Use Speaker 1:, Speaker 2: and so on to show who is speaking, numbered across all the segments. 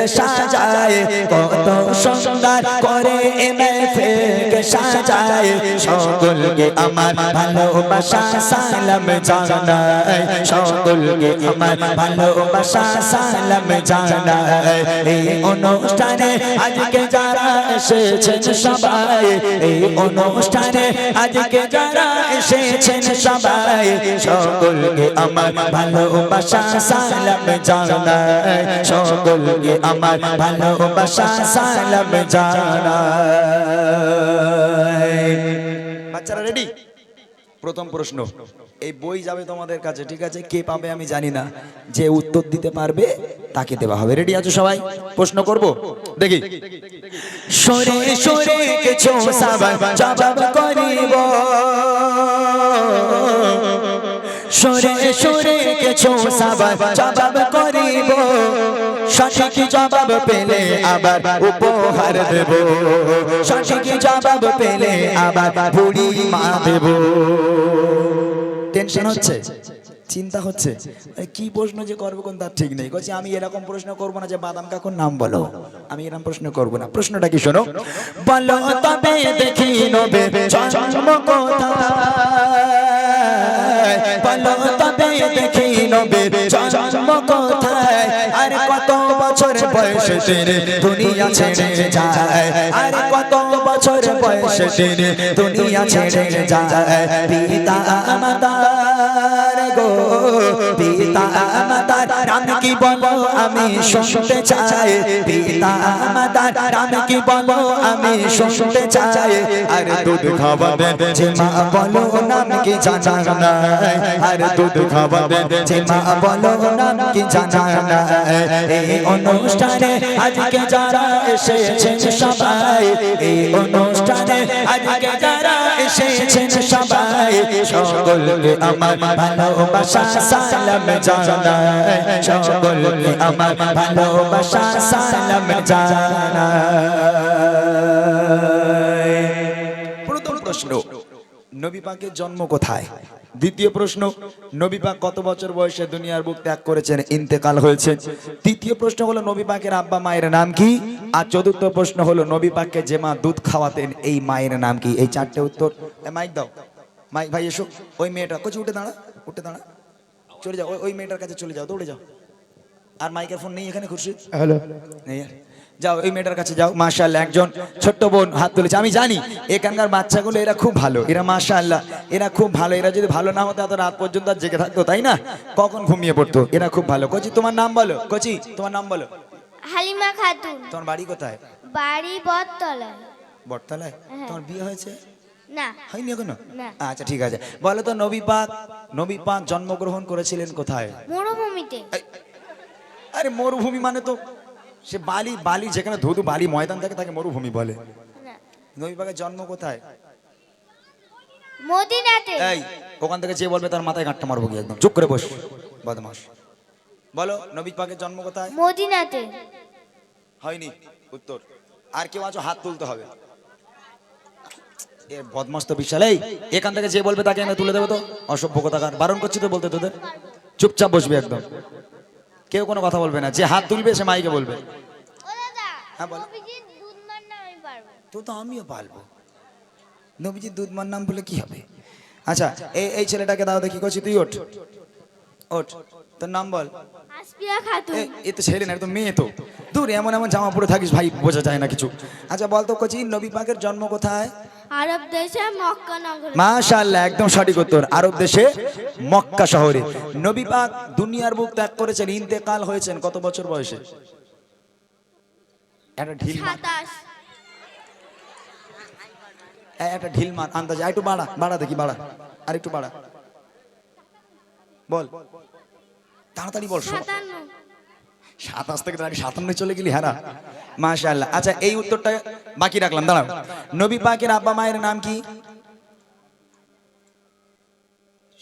Speaker 1: মেহফিলকে সাজায়। কত সুন্দর করে মেহফিলকে সাজায়। সকলকে আমার ভালোবাসা সালাম জানাই সকলকে আমার ভালোবাসা সালাম জানাই এই অনুষ্ঠানে আজকে যারা এসেছেন সবাই, এই অনুষ্ঠানে আজকে যারা এসেছেন সবাই, সকলকে আমার ভালোবাসা সালাম জানাই সকলকে আমার ভালোবাসা সালাম জানাই বাচ্চারা রেডি প্রথম প্রশ্ন, এই বই যাবে তোমাদের কাছে, ঠিক আছে? কে পাবে আমি জানি না। যে উত্তর দিতে পারবে, তাকে দেওয়া হবে। রেডি আছো সবাই? প্রশ্ন করব? দেখি। সরে সরে সরে সরে কিছু সাবান জবাব করিব। সঠিক জবাব পেলে আবার উপহার দেব। সঠিক জবাব পেলে আবার বুড়ি মা দেব। টেনশন হচ্ছে? চিন্তা হচ্ছে? কি প্রশ্ন যে করব কোন তার ঠিক নেই। বলছি আমি এরকম প্রশ্ন করব না যে বাদাম কাকুর নাম বলো। আমি এরকম প্রশ্ন করব না। প্রশ্নটা কি শোনো? বলো তবে দেখি নবে জন্ম কোথায়। দেখি নবে জন্ম কোথায় আর কত বছর বয়সে তিনি দুনিয়া ছেড়ে যায়। আর কত বছর বয়সে তিনি দুনিয়া ছেড়ে যায়। পিতা মাতা গো, পিতা মাতার রাম কি বলো আমি শুনতে চাই, পিতা মাতার রাম কি বলো আমি শুনতে চাই। আর দুধ খাওয়াবে যে মা বলো নাম কি জানা নাই। আর দুধ খাওয়াবে যে মা বলো নাম কি জানা নাই। এই অনুষ্ঠানে আজকে যারা এসেছেন সবাই, এই অনুষ্ঠানে আজকে যারা এসেছেন সবাই, সকলকে আমার ভালোবাসা, সালাম জানাই। সকলকে আমার ভালোবাসা সালাম জানাই প্রথম প্রশ্ন, নবী পাকের জন্ম কোথায়? দ্বিতীয় প্রশ্ন, নবী পাক কত বছর বয়সে দুনিয়ার বুক ত্যাগ করেছেন? ইন্তেকাল হয়েছে। তৃতীয় প্রশ্ন হলো, নবী পাকের আব্বা মায়ের নাম কি? আর চতুর্থ প্রশ্ন হলো, নবী পাককে যে মা দুধ খাওয়াতেন, এই মায়ের নাম কি? এই চারটে উত্তর। মাইক দাও। মাইক, ভাই, এসো। ওই মেয়েটা, কচি, উঠে দাঁড়া উঠে দাঁড়া। চলে যাও ওই- মেয়েটার কাছে চলে যাও দৌড়ে যাও। আর মাইকের ফোন নেই এখানে খুশি
Speaker 2: হ্যালো।
Speaker 1: নেই আর? যাও এই মেয়েটার কাছে যাও। মাশাআল্লাহ একজন ছোট্ট বোন হাত তুলেছে। আমি জানি এখানকার বাচ্চাগুলো এরা খুব ভালো। এরা মাশাআল্লাহ এরা খুব ভালো। এরা যদি ভালো না হতো এত রাত পর্যন্ত আর জেগে থাকতো তাই না? কখন ঘুমিয়ে পড়তো? এরা খুব ভালো। কচি তোমার নাম বলো। কচি তোমার নাম বলো।
Speaker 3: হালিমা খাতুন।
Speaker 1: তোমার বাড়ি কোথায়?
Speaker 3: বাড়ি বটতলায়।
Speaker 1: বটতলায়?
Speaker 3: হ্যাঁ।
Speaker 1: তোমার বিয়ে হয়েছে?
Speaker 3: না।
Speaker 1: হয়নি
Speaker 3: এখনও?
Speaker 1: আচ্ছা ঠিক আছে। বলো তো নবী পাক নবী পাক জন্মগ্রহণ করেছিলেন কোথায়?
Speaker 3: মরুভূমিতে।
Speaker 1: আরে মরুভূমি মানে তো সে বালি বালি যেখানে ধুধু বালি ময়দান থাকে তাকে মরুভূমি বলে। নবী পাকের জন্ম কোথায়?
Speaker 3: মদিনাতে।
Speaker 1: এই ওখান থেকে যে বলবে তার মাথায় গাঁটটা মারবো গিয়ে একদম। চুপ করে বস। বদমাস। বলো নবী পাকের জন্ম কোথায়?
Speaker 3: মদিনাতে।
Speaker 1: হয়নি। উত্তর। আর কেউ আছো হাত তুলতে হবে। এ বদমাস তো বিশাল। এই এখান থেকে যে বলবে তাকে আমি তুলে দেবো তো। অসভ্য কথাকার। বারণ করছি তো বলতে তোদের। চুপচাপ বসবি একদম। কেউ কোনো কথা বলবে না। যে হাত তুলবে সে মাইকে বলবে। হ্যাঁ, বলো।
Speaker 3: পারব
Speaker 1: তো তো আমিও নবীজির দুধ মার নাম বলে কি হবে? আচ্ছা এই এই ছেলেটাকে দাও দেখি করছি তুই ওঠ। ওঠ। তোর নাম বল। এ তো ছেলে না তো মেয়ে তো। দূর এমন এমন জামা পরে থাকিস ভাই বোঝা যায় না কিছু। আচ্ছা বল তো কচি নবী পাকের জন্ম কোথায়?
Speaker 3: আরব দেশে মক্কা নগরে।
Speaker 1: মাশাআল্লাহ একদম সঠিক উত্তর। আরব দেশে মক্কা শহরে। নবী পাক দুনিয়ার বুক ত্যাগ করেছেন ইন্তেকাল হয়েছেন কত বছর বয়সে? একটা ঢিল একটা ঢিল মার আন্দাজে। আর একটু বাড়া বাড়া দেখি বাড়া। আর একটু বাড়া। বল। তাড়াতাড়ি বল সাতাশ থেকে তাড়াতাড়ি সাতান্ন চলে গেলি হ্যাঁ মাশাআল্লাহ। আচ্ছা এই উত্তরটা বাকি রাখলাম দাঁড়াও। নবী পাকের আব্বা মায়ের নাম কি?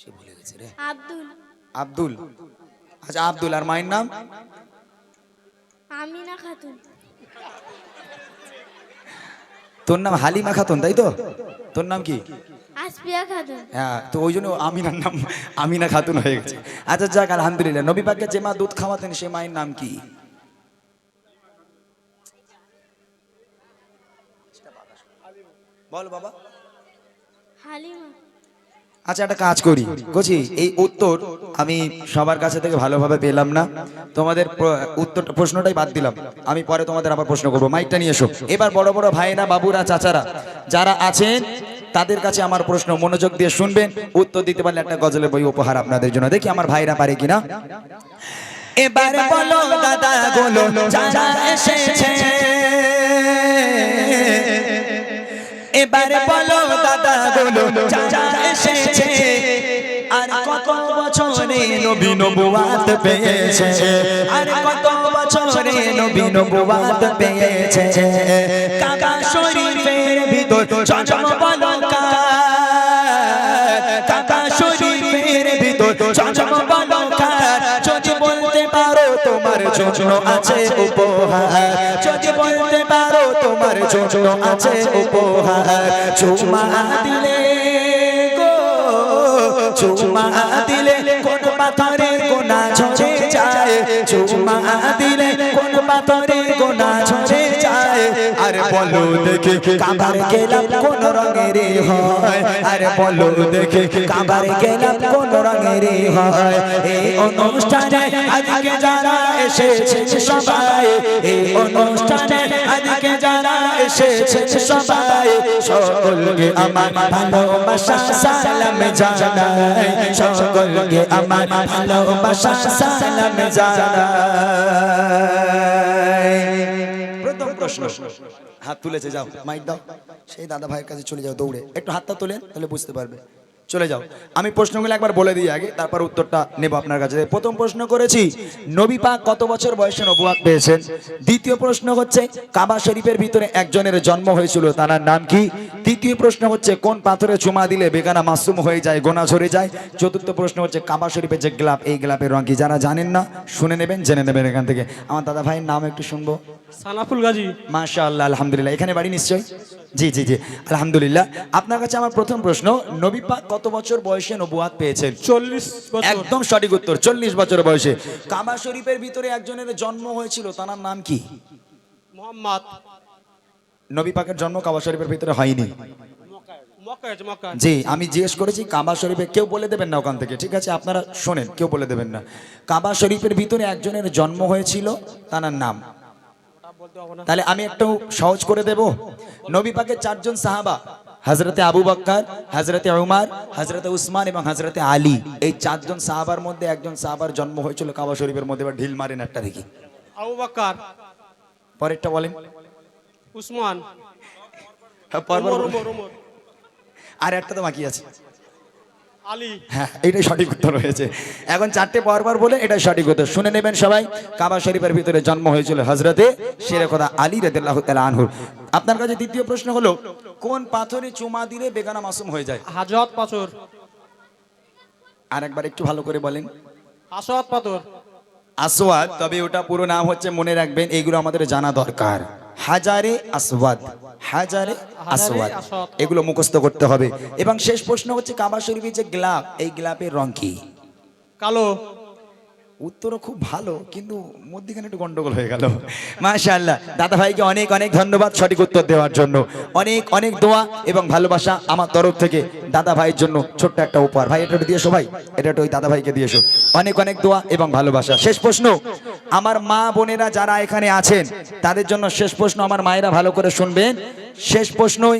Speaker 1: সে ভুলে গেছে রে।
Speaker 3: আব্দুল।
Speaker 1: আব্দুল। আচ্ছা আব্দুল আর মায়ের নাম?
Speaker 3: আমিনা খাতুন।
Speaker 1: তোর নাম হালিমা খাতুন তাই তো? তোর নাম কি?
Speaker 3: আসপিয়া খাতুন।
Speaker 1: হ্যাঁ তো ওই জন্য আমিনার নাম আমিনা খাতুন হয়ে গেছে। আচ্ছা যাক আলহামদুলিল্লাহ। নবী পাককে যে মা দুধ খাওয়াতেন সে মায়ের নাম কি? বল বাবা।
Speaker 3: হালিমা।
Speaker 1: আচ্ছা একটা কাজ করি। কচি এই উত্তর আমি সবার কাছে থেকে ভালোভাবে পেলাম না। তোমাদের প্র- উত্তর প্রশ্নটাই বাদ দিলাম। আমি পরে তোমাদের আবার প্রশ্ন করব। মাইকটা নিয়ে এসো। এবার বড় বড় ভাইরা বাবুরা চাচারা যারা আছেন তাদের কাছে আমার প্রশ্ন। মনোযোগ দিয়ে শুনবেন। উত্তর দিতে পারলে একটা গজলের বই উপহার আপনাদের জন্য। দেখি আমার ভাইরা পারে কিনা। এবার বলো দাদা গুলো যারা এসেছে। এবার বলো দাদা যারা এসেছে। আর কত বছরে নবী নবুয়াত পেয়েছে? আর কত বছরে নবী নবুয়াত পেয়েছে? শরীফের ভিতর চঞ্চল বলো শরীফের ভিতর চঞ্চল বলো যদি বলতে পারো তোমার জন্য আছে উপহার তোমার জন্য আছে উপহার। চুমা দিলে গো চুমা দিলে কোন পাথরের কোনা ঝরে যায়। চুমা দিলে আরে বলো দেখে কাবার গেলাম কোন রঙের হয়? আরে বলো দেখে কাবার গেলাম কোন রঙের হয়? এই অনুষ্ঠানে আজকে যারা এসেছে সবাই এই অনুষ্ঠানে আজকে যারা এসেছে সবাই সকলকে আমার ভালোবাসা সালাম জানাই। সকলকে আমার ভালোবাসা সালাম জানাই। প্রশ্ন। হাত তুলেছে, যাও, মাইক দাও। সেই দাদা ভাইয়ের কাছে চলে যাও দৌড়ে। একটু হাতটা তোলেন, তাহলে বুঝতে পারবে। চলে যাও। আমি প্রশ্নগুলো একবার বলে দিই আগে তারপর উত্তরটা নেব আপনার কাছে। প্রথম প্রশ্ন করেছি নবী পাক কত বছর বয়সে নবুয়াত পেয়েছেন? দ্বিতীয় প্রশ্ন হচ্ছে কাবা শরীফের ভিতরে একজনের জন্ম হয়েছিল তার নাম কি? তৃতীয় প্রশ্ন হচ্ছে কোন পাথরে চুমা দিলে বেগানা মাসুম হয়ে যায় গোনা ঝরে যায়? চতুর্থ প্রশ্ন হচ্ছে কাবা শরীফের যে গ্লাপ এই গ্লাপের রং কি যারা জানেন না শুনে নেবেন জেনে নেবেন এখান থেকে। আমার দাদা ভাইয়ের নাম একটু শুনব।
Speaker 2: সানাফুল গাজী।
Speaker 1: মাশা আল্লাহ আলহামদুলিল্লাহ। এখানে বাড়ি নিশ্চয় জি জি জি। আলহামদুলিল্লাহ। আপনার কাছে আমার প্রথম প্রশ্ন নবী পাক কত বছর বয়সে নবুয়াত পেয়েছেন?
Speaker 2: চল্লিশ
Speaker 1: একদম সঠিক উত্তর চল্লিশ বছর বয়সে। কাবা শরীফের ভিতরে একজনের জন্ম হয়েছিল তার নাম কি?
Speaker 2: মোহাম্মদ।
Speaker 1: নবী পাকের জন্ম কাবা শরীফের ভিতরে হয়নি। জি আমি জিজ্ঞেস করেছি কাবা শরীফে কেউ বলে দেবেন না ওখান থেকে ঠিক আছে? আপনারা শোনেন কেউ বলে দেবেন না। কাবা শরীফের ভিতরে একজনের জন্ম হয়েছিল তার নাম। তাহলে আমি একটু সহজ করে দেব। নবী পাকের চারজন সাহাবা হজরতে আবু বক্কর হজরতে উমার হজরতে উসমান এবং হজরতে আলী। এই চারজন সাহাবার মধ্যে একজন সাহাবার জন্ম হয়েছিল কাবা শরীফের মধ্যে এবার ঢিল মারেন একটা দেখি।
Speaker 2: আবু বাক্কার।
Speaker 1: পরেরটা বলেন।
Speaker 2: উসমান।
Speaker 1: হ্যাঁ, আর একটা তো বাকি আছে।
Speaker 2: আলী।
Speaker 1: হ্যাঁ এটাই সঠিক উত্তর হয়েছে। এখন চারটে পরপর বলে এটাই সঠিক উত্তর। শুনে নেবেন সবাই কাবা শরীফের ভিতরে জন্ম হয়েছিল হজরতে সেরে কথা আলী রেদুল্লাহ তালা আনহুর আপনার কাছে দ্বিতীয় প্রশ্ন হলো কোন পাথরে চুমা দিলে বেগানা মাসুম হয়ে যায়?
Speaker 2: হাজত পাথর।
Speaker 1: আর একবার একটু ভালো করে বলেন।
Speaker 2: আসত পাথর।
Speaker 1: আসওয়াদ তবে ওটা পুরো নাম হচ্ছে মনে রাখবেন এগুলো আমাদের জানা দরকার। হাজারে আসওয়াদ হাজারে আসওয়াদ। এগুলো মুখস্থ করতে হবে। এবং শেষ প্রশ্ন হচ্ছে কাবা শরীফের যে গ্লাপ এই গ্লাপের রং কি?
Speaker 2: কালো।
Speaker 1: উত্তরও খুব ভালো, কিন্তু মধ্যখানে একটু গন্ডগোল হয়ে গেল। মাশাআল্লাহ। দাদা ভাইকে অনেক অনেক ধন্যবাদ সঠিক উত্তর দেওয়ার জন্য। অনেক অনেক দোয়া এবং ভালোবাসা আমার তরফ থেকে দাদা ভাইয়ের জন্য ছোট্ট একটা উপহার। ভাই, এটা দিয়েছ ভাই? এটা ওই দাদা ভাইকে দিয়েছ। অনেক অনেক দোয়া এবং ভালোবাসা। শেষ প্রশ্ন, আমার মা বোনেরা যারা এখানে আছেন, তাদের জন্য শেষ প্রশ্ন আমার মায়েরা ভালো করে শুনবেন। শেষ প্রশ্নই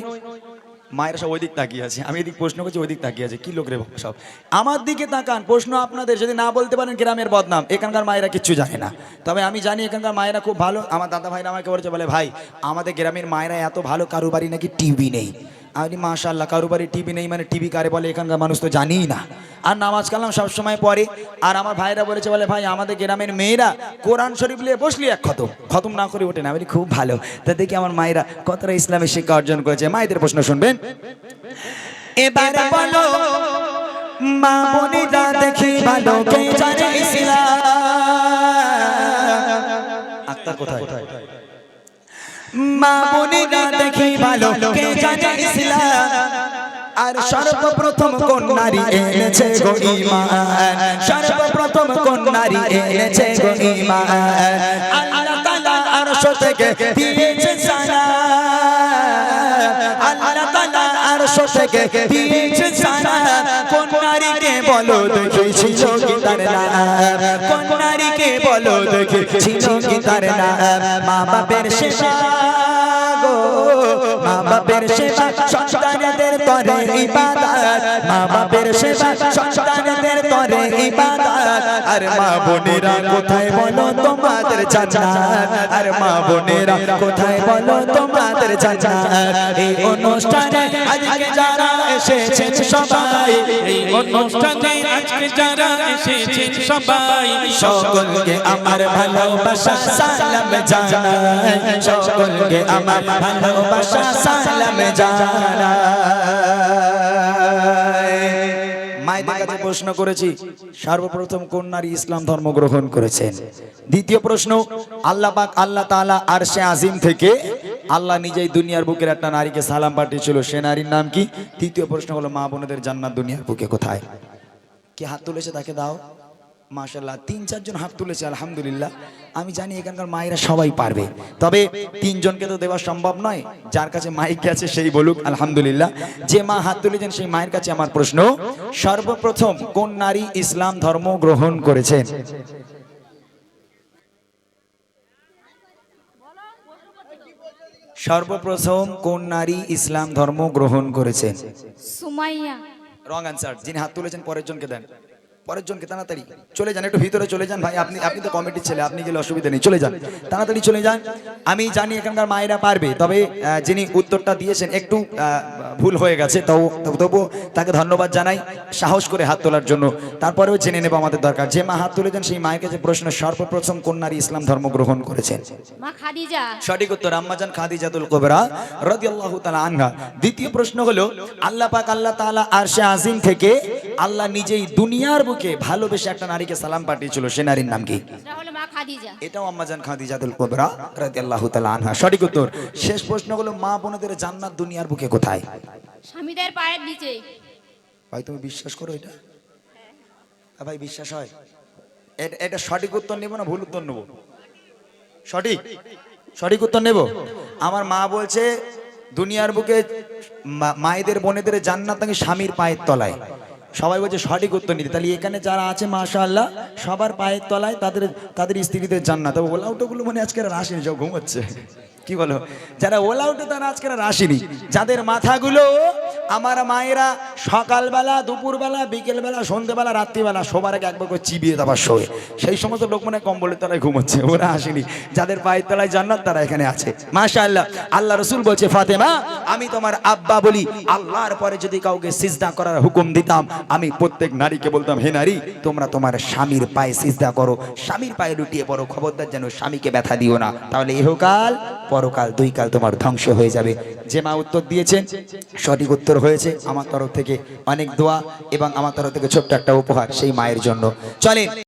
Speaker 1: মায়েরা সব ওই দিক তাকিয়ে আছে, আমি এদিক প্রশ্ন করছি, ওই দিক তাকিয়ে আছে, কি লোক রে সব? আমার দিকে তাকান, প্রশ্ন আপনাদের, যদি না বলতে পারেন গ্রামের বদনাম, এখানকার মায়েরা কিচ্ছু জানে না। তবে আমি জানি এখানকার মায়েরা খুব ভালো, আমার দাদা ভাইরা আমাকে বলেছে, বলে, ভাই, আমাদের গ্রামের মায়েরা এত ভালো কারও বাড়ি নাকি টিভি নেই। আমি মাশাল্লাহ কারও বাড়ি টিভি নেই মানে টিভি কারে বলে? এখানকার মানুষ তো জানিই না। আর নামাজ কালাম সবসময় পড়ে। আর আমার ভাইরা বলেছে বলে ভাই আমাদের গ্রামের মেয়েরা কোরআন শরীফ নিয়ে বসলি এক খতম। খতম না করে ওঠে না। বলি খুব ভালো। তা দেখি আমার মায়েরা কতটা ইসলামের শিক্ষা অর্জন করেছে। মায়েদের প্রশ্ন শুনবেন? এবার বলো মা বোনেরা দেখি ভালো কে জানে ইসলাম? আক্তার কোথায়? মা বোনেরা দেখি ভালো, কে জানে ইসলাম? আর সর্বপ্রথম কোন নারী এনেছে গো ঈমান? সর্বপ্রথম কোন নারী এনেছে গো ঈমান? আল্লাহ তাআলা আরশ থেকে দিয়েছে সালাম আল্লাহ তাআলা আরশ থেকে দিয়েছে সালাম কোন বলো দেখি ছিল কি তার নাম কোন নারীকে বলো দেখি ছিল কি তার নাম মা বাপের শেষা গো মা বাপের সেবা সন্তানদের তরে ইবাদত। মা বাপের সেবা সন্তানদের তরে ইবাদত। আর মা বোনেরা, কোথায় বলো তোমাদের জান্নাত? আর মা বোনেরা, কোথায় বলো তোমাদের জান্নাত? এই অনুষ্ঠানে আজকে যারা এসেছেন সবাই,
Speaker 4: এই অনুষ্ঠানে আজকে যারা এসেছেন সবাই,
Speaker 1: সকলকে আমার ভালোবাসা সালাম জানাই। সকলকে আমার ভালোবাসা সালাম জানাই। মায়েদের কাছে প্রশ্ন করেছি। সর্বপ্রথম কোন নারী ইসলাম ধর্ম গ্রহণ করেছেন? দ্বিতীয় প্রশ্ন আল্লাহ পাক আল্লাহ তাআলা আরশে আজিম থেকে আল্লাহ নিজেই দুনিয়ার বুকের একটা নারীকে সালাম পাঠিয়েছিল সে নারীর নাম কি? তৃতীয় প্রশ্ন হলো মা বোনদের জান্নাত দুনিয়ার বুকে কোথায়? কে হাত তুলেছে তাকে দাও। মাশাল্লাহ তিন চারজন হাত তুলেছে আলহামদুলিল্লাহ। আমি জানি এখানকার মায়েরা সবাই পারবে। তবে তিনজনকে তো দেওয়া সম্ভব নয় যার কাছে মাইক আছে সেই বলুক আলহামদুলিল্লাহ। যে মা হাত তুলেছেন সেই মায়ের কাছে আমার প্রশ্ন সর্বপ্রথম কোন নারী ইসলাম ধর্ম গ্রহণ করেছেন সর্বপ্রথম কোন নারী ইসলাম ধর্ম গ্রহণ করেছেন
Speaker 3: সুমাইয়া।
Speaker 1: রং অ্যান্সার যিনি হাত তুলেছেন পরের জনকে দেন। পরের জনকে তাড়াতাড়ি চলে যান একটু ভিতরে চলে যান ভাই আপনি আপনি তো কমিটির ছেলে আপনি গেলে অসুবিধা নেই চলে যান। তাড়াতাড়ি চলে যান। আমি জানি এখানকার মায়েরা পারবে তবে যিনি উত্তরটা দিয়েছেন একটু ভুল হয়ে গেছে তবু তবুও তাকে ধন্যবাদ জানাই সাহস করে হাত তোলার জন্য। তারপরেও জেনে নেব আমাদের দরকার যে মা হাত তুলেছেন সেই মায়ের কাছে প্রশ্ন সর্বপ্রথম কোন নারী ইসলাম ধর্ম গ্রহণ করেছেন?
Speaker 3: মা খাদিজা।
Speaker 1: সঠিক উত্তর আম্মাজান খাদিজাতুল কুবরা রাদিয়াল্লাহু তাআলা আনহা। দ্বিতীয় প্রশ্ন হলো আল্লাহ পাক আল্লাহ তাআলা আরশে আজিম থেকে আল্লাহ নিজেই দুনিয়ার বুকে ভালোবেসে একটা নারীকে সালাম পাঠিয়েছিল সে নারীর নাম কি? এটাও আম্মাজান খাদিজাতুল কুবরা রাদিয়াল্লাহু তাআলা আনহা। সঠিক উত্তর। শেষ প্রশ্ন হলো মা বোনদের জান্নাত দুনিয়ার বুকে কোথায়?
Speaker 3: স্বামীদের পায়ের নিচে।
Speaker 1: ভাই তুমি বিশ্বাস করো এটা? হ্যাঁ ভাই বিশ্বাস হয়? এটা সঠিক উত্তর নেব না ভুল উত্তর নেব? সঠিক? সঠিক উত্তর নেব? আমার মা বলছে দুনিয়ার বুকে মায়েদের বোনেদের জান্নাত নাকি স্বামীর পায়ের তলায়? সবাই বলছে সঠিক উত্তর নিতে। তাহলে এখানে যারা আছে মাশা আল্লাহ সবার পায়ের তলায় তাদের তাদের স্ত্রীদের জান্নাত। মানে মনে আজকে আর আসেনি সব ঘুমোচ্ছে কি বলো? যারা ওলা উঠে তারা আজকে আর আসেনি। যাদের মাথাগুলো আমার মায়েরা সকালবেলা, দুপুরবেলা, বিকেলবেলা সন্ধ্যেবেলা রাত্রিবেলা সবার আগে একবার করে চিবিয়ে দেওয়ার শোয়ে সেই সমস্ত লোক মনে কম্বলের তলায় ঘুমোচ্ছে, ওরা আসেনি। যাদের পায়ের তলায় জান্নাত তারা এখানে আছে। মাশা আল্লাহ আল্লাহ রসুল বলছে, ফাতেমা, আমি তোমার আব্বা বলি, আল্লাহর পরে যদি কাউকে সিজদা করার হুকুম দিতাম, আমি প্রত্যেক নারীকে বলতাম, হে নারী, তোমরা তোমার স্বামীর পায়ে সিজদা করো। স্বামীর পায়ে লুটিয়ে পড়ো। খবরদার যেন স্বামীকে ব্যথা দিও না। তাহলে ইহকাল পরকাল দুই কাল তোমার ধ্বংস হয়ে যাবে। যে মা উত্তর দিয়েছেন, সঠিক উত্তর হয়েছে আমার তরফ থেকে। অনেক দোয়া এবং আমার তরফ থেকে ছোট্ট একটা উপহার সেই মায়ের জন্য। চলেন।